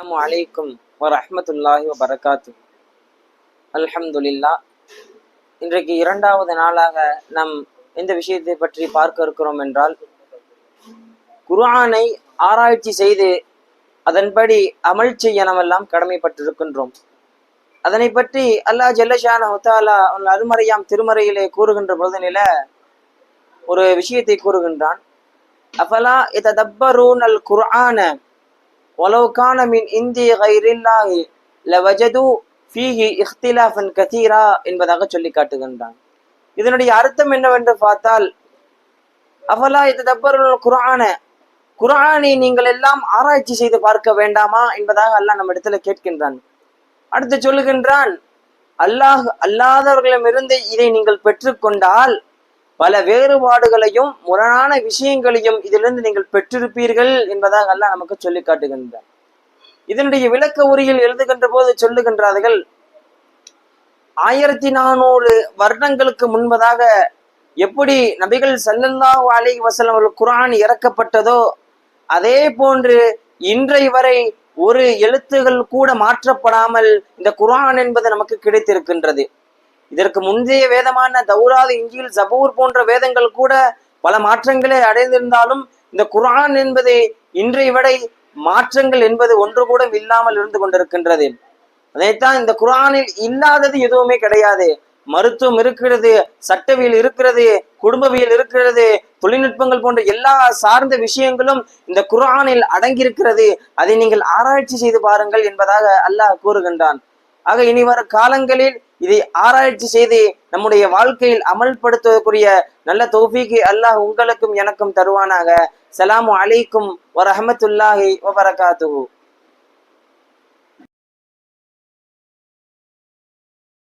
அஸ்லாம் வலைக்கும் வரஹ்மத்துல்லாஹி வபரகாத்து அல்ஹம்துலில்லா. இன்றைக்கு இரண்டாவது நாளாக நாம் எந்த விஷயத்தை பற்றி பார்க்க இருக்கிறோம் என்றால் குர்ஆனை ஆராய்ச்சி செய்து அதன்படி அமல் செய்ய நாமெல்லாம் கடமைப்பட்டிருக்கின்றோம். அதனை பற்றி அல்லாஹ் ஜல்லஷான ஹுத்தாலா அருமறையாம் திருமறையிலே கூறுகின்ற பொழுதுநில ஒரு விஷயத்தை கூறுகின்றான். அஃபலா இததப்பரூன் அல் குர்ஆன ولو كان من இந்தி غير الله لوجدوا فيه اختلافا كثيرا என்பதாக சொல்லி காட்டுகின்றான் இதனுடைய அர்த்தம் என்னவென்று பார்த்தால் அஃபலா இததப்பருல் குர்ஆன குர்ஆனை நீங்கள் எல்லாம் ஆராய்ச்சி செய்து பார்க்க வேண்டாமா என்பதாக அல்லாஹ் நம்ம இடத்துல கேட்கின்றான் அடுத்து சொல்லுகின்றான் அல்லாஹ் அல்லாதவர்களிடமிருந்து இதை நீங்கள் பெற்றுக்கொண்டால் பல வேறுபாடுகளையும் முரணான விஷயங்களையும் இதிலிருந்து நீங்கள் பெற்றிருப்பீர்கள் என்பதாக எல்லாம் நமக்கு சொல்லி காட்டுகின்றார் இதனுடைய விளக்க உரையில் எழுதுகின்ற போது சொல்லுகின்றார்கள் ஆயிரத்தி நானூறு வருடங்களுக்கு முன்பதாக எப்படி நபிகள் ஸல்லல்லாஹு அலி வசலம் அவர்கள் இறக்கப்பட்டதோ அதே போன்று இன்றை வரை ஒரு எழுத்துகள் கூட மாற்றப்படாமல் இந்த குரான் என்பது நமக்கு கிடைத்திருக்கின்றது. இதற்கு முந்தைய வேதமான தௌராது இஞ்சியில் ஜபூர் போன்ற வேதங்கள் கூட பல மாற்றங்களை அடைந்திருந்தாலும் இந்த குர்ஆன் என்பது இன்றைய விடை மாற்றங்கள் என்பது ஒன்று கூட இல்லாமல் இருந்து கொண்டிருக்கின்றது. அதைத்தான் இந்த குர்ஆனில் இல்லாதது எதுவுமே கிடையாது. மருத்துவம் இருக்கிறது சட்டவியல் இருக்கிறது குடும்பவியல் இருக்கிறது தொழில்நுட்பங்கள் போன்ற எல்லா சார்ந்த விஷயங்களும் இந்த குர்ஆனில் அடங்கியிருக்கிறது. அதை நீங்கள் ஆராய்ச்சி செய்து பாருங்கள் என்பதாக அல்லாஹ் கூறுகின்றான். ஆக இனி வர காலங்களில் இதை ஆராய்ச்சி செய்து நம்முடைய வாழ்க்கையில் அமல்படுத்துவதற்குரிய நல்ல தௌஃபீக்கு அல்லாஹ் உங்களுக்கும் எனக்கும் தருவானாக. சலாமு அலைக்கும் வரஹமத்துல்லாஹி வபரகாத்துஹு.